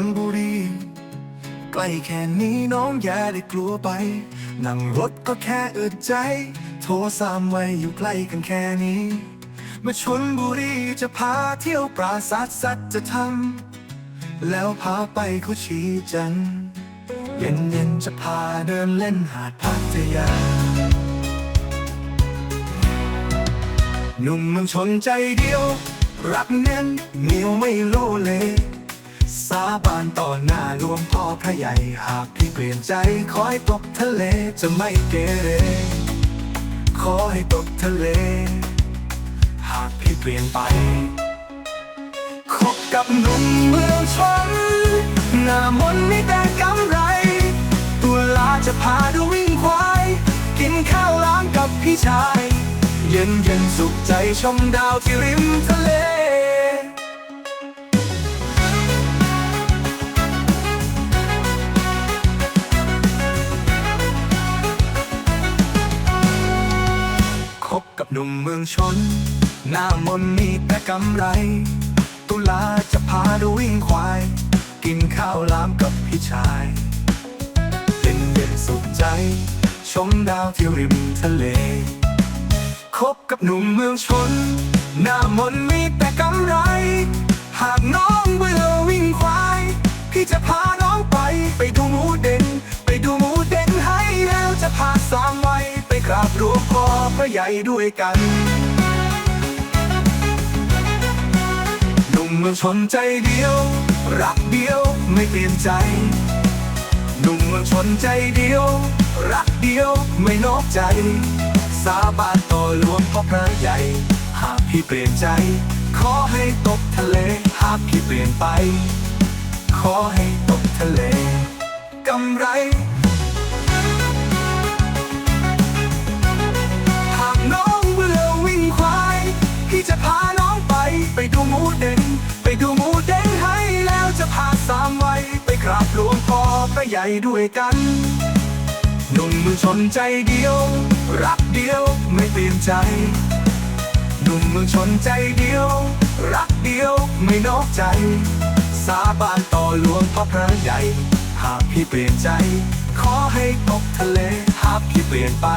นบุรี ใกล้แค่นี้น้องอย่าได้กลัวไป นั่งรถก็แค่อึดใจ โทรสามไว้อยู่ใกล้กันแค่นี้ มาชนบุรีจะพาเที่ยวปราสาทสัจธรรมแล้วพาไปเขาชีจันเย็นเย็นจะพาเดินเล่นหาดพัทยาหนุ่มเมืองชนใจเดียว รักแน่นเหนียวไม่โลเล สาบานต่อหน้าหลวงพ่อพระใหญ่หากพี่เปลี่ยนใจขอให้ตกทะเลจะไม่เกเรขอให้ตกทะเล หากพี่เปลี่ยนไปคบกับหนุ่มเมืองชนหน้ามนต์มีแต่กำไร ตัวลาจะพาดูวิ่งควาย กินข้าวล้างกับพี่ชาย เย็นเย็นสุขใจชมดาวที่ริมทะเล หนุ่มเมืองชน หน้ามนมีแต่กำไร ตุลาจะพาดูวิ่งควาย กินข้าวล้ามกับพี่ชายเย็นเย็นสุขใจ ชมดาวที่ริมทะเล คบกับหนุ่มเมืองชน หน้ามนมีแต่กำไร หากน้องเบื่อวิ่งควาย พี่จะพาน้องไปไปดูหมูเด่น ไปดูหมูเด่นให้แล้วจะพาสามไว้ไปกราบหลวง พระใหญ่ด้วยกันหนุ่มเมืองชนใจเดียว รักเดียวไม่เปลี่ยนใจหนุ่มเมืองชนใจเดียว รักเดียวไม่นอกใจ สาบานต่อหลวงพ่อพระใหญ่ หากพี่เปลี่ยนใจ ขอให้ตกทะเล หากพี่เปลี่ยนไป ขอให้ตกทะเลกำไร กราบหลวงพ่อพระใหญ่ด้วยกันหนุ่มมือชนใจเดียว รักเดียวไม่เปลี่ยนใจหนุ่มมือชนใจเดียว รักเดียวไม่นอกใจ สาบานต่อหลวงพ่อพระใหญ่ หากพี่เปลี่ยนใจ ขอให้ตกทะเลหากพี่เปลี่ยนไป